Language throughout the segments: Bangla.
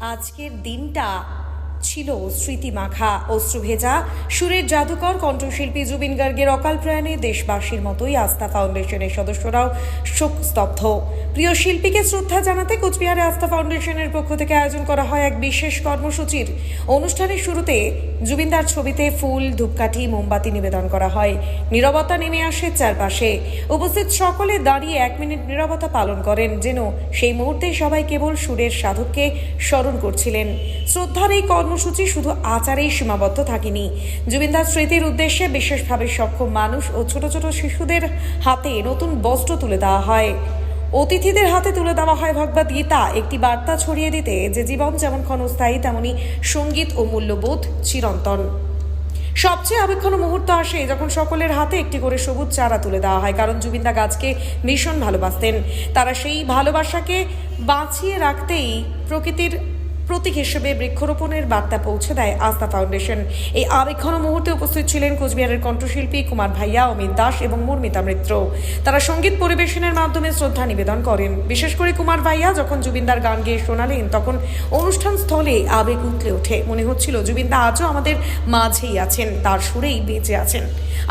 আজকের দিনটা ছিল স্মৃতি মাখা, অশ্রু ভেজা, সুরের জাদুকর কণ্ঠশিল্পী জুবিন গার্গের অকাল প্রয়াণে দেশবাসীর মতোই আস্থা ফাউন্ডেশনের সদস্যরাও শোক স্তব্ধ প্রিয় শিল্পীকে শ্রদ্ধা জানাতে কোচবিহারে আস্থা ফাউন্ডেশনের পক্ষ থেকে আয়োজন করা হয় এক বিশেষ কর্মসূচির। অনুষ্ঠানের শুরুতে জুবিনদার ছবিতে ফুল, ধূপকাঠি, মোমবাতি নিবেদন করা হয়। নীরবতা নেমে আসে চারপাশে। উপস্থিত সকলে দাঁড়িয়ে এক মিনিট নীরবতা পালন করেন, যেন সেই মুহূর্তে সবাই কেবল সুরের সাধককে স্মরণ করছিলেন। শ্রদ্ধার এই কর্মসূচি শুধু আচারেই সীমাবদ্ধ থাকেনি। জুবিনদার স্মৃতির উদ্দেশ্যে বিশেষভাবে সক্ষম মানুষ ও ছোট ছোট শিশুদের হাতে নতুন বস্ত্র তুলে দেওয়া হয়। অতিথিদের হাতে তুলে দেওয়া হয় ভগবত গীতা। একটি বার্তা ছড়িয়ে দিতে যে জীবন যেমন ক্ষণস্থায়ী, তেমনি সংগীত ও মূল্যবোধ চিরন্তন। সবচেয়ে আবেক্ষণ মুহূর্ত আসে যখন সকলের হাতে একটি করে সবুজ চারা তুলে দেওয়া হয়, কারণ জুবিনদা গাছকে ভীষণ ভালোবাসতেন। তারা সেই ভালোবাসাকে বাঁচিয়ে রাখতেই প্রকৃতির প্রতীক হিসেবে বৃক্ষরোপণের বার্তা পৌঁছে দেয় আস্থা ফাউন্ডেশন। এই আবেক্ষণ মুহূর্তে উপস্থিত ছিলেন কোচবিহারের কণ্ঠশিল্পী কুমার ভাইয়া, অমিত দাস এবং মুর্মিতা মিত্র। তারা সংগীত পরিবেশনের মাধ্যমে শ্রদ্ধা নিবেদন করেন। বিশেষ করে কুমার ভাইয়া যখন জুবিনদার গান গেয়ে শোনালেন, তখন অনুষ্ঠান স্থলে আবেগ উঠলে ওঠে। মনে হচ্ছিল জুবিনদা আজও আমাদের মাঝেই আছেন, তার সুরেই বেঁচে আছেন।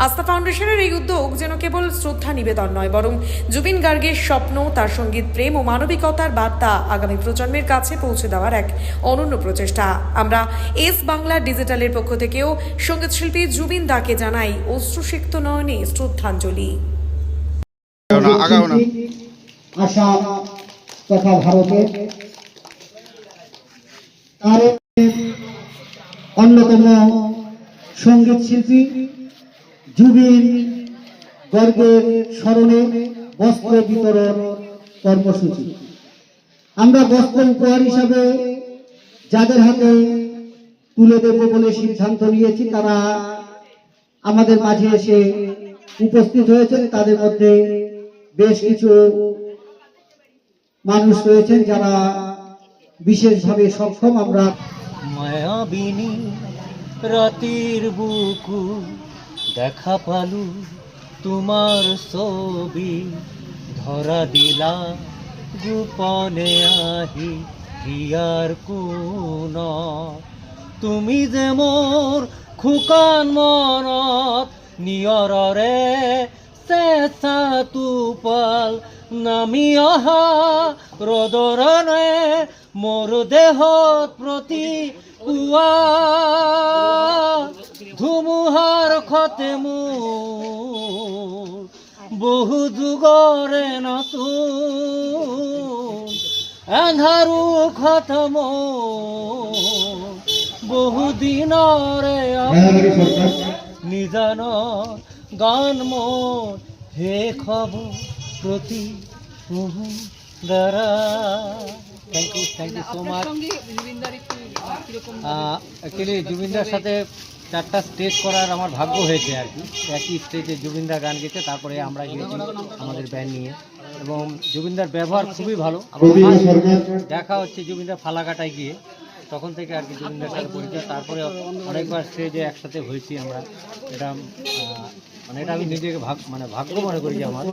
আস্থা ফাউন্ডেশনের এই উদ্যোগ যেন কেবল শ্রদ্ধা নিবেদন নয়, বরং জুবিন গার্গের স্বপ্ন, তার সংগীত প্রেম ও মানবিকতার বার্তা আগামী প্রজন্মের কাছে পৌঁছে দেওয়ার এক অনন্য প্রচেষ্টা। আমরা এস বাংলা ডিজিটালের পক্ষ থেকেও সংগীত শিল্পী জুবিন দাকে জানাই অশ্রুসিক্ত নয়নে শ্রদ্ধাঞ্জলি। তথা ভারতের তার অন্যতম সংগীত শিল্পী জুবিন গর্গের স্মরণে বস্ত্র বিতরণ কর্মসূচি। আমরা বস্ত্র উপহার হিসাবে যাদের হাতে তুলে দেব বলে সিদ্ধান্ত নিয়েছি, তারা আমাদের মাঝে এসে উপস্থিত হয়েছেন। তাদের মধ্যে বেশ কিছু মানুষ রয়েছেন যারা বিশেষভাবে সক্ষম। আমরা মায়াবিনী রাতির বুকু দেখা পালু, তোমার ছবি ধরা দিলা, গোপনে আহি হিয়ার কোন? তুমি যে মোৰ খুকান মনত নিয়ৰৰে চেঁচা টোপাল নামি অহা ৰদৰণে মোৰ দেহত প্ৰতি পুৱা ধুমুহাৰ খতে মোৰ বহু যুগৰে নতুন আন্ধাৰো খতম বহু দিনৰে নিজান গান শেষ হ'ব প্ৰতি দ্বারা thank you thank you so much actually জুবিনদার সাথে চারটা স্টেজ করার আমার ভাগ্য হয়েছে আর কি। একই স্টেজে জুবিনদা গান গেছে তারপরে আমরা গিয়েছি আমাদের ব্যান্ড নিয়ে। এবং জুবিনদার ব্যবহার খুবই ভালো। দেখা হচ্ছে জুবিনদার ফালাকাটায় গিয়ে। তখন থেকে আর কি জুবিনদার সাথে পরিচয় তারপরে অনেকবার স্টেজে একসাথে হয়েছি আমরা। এটা মানে এটা আমি নিজেকে ভাগ মানে ভাগ্য মনে করি যে আমার।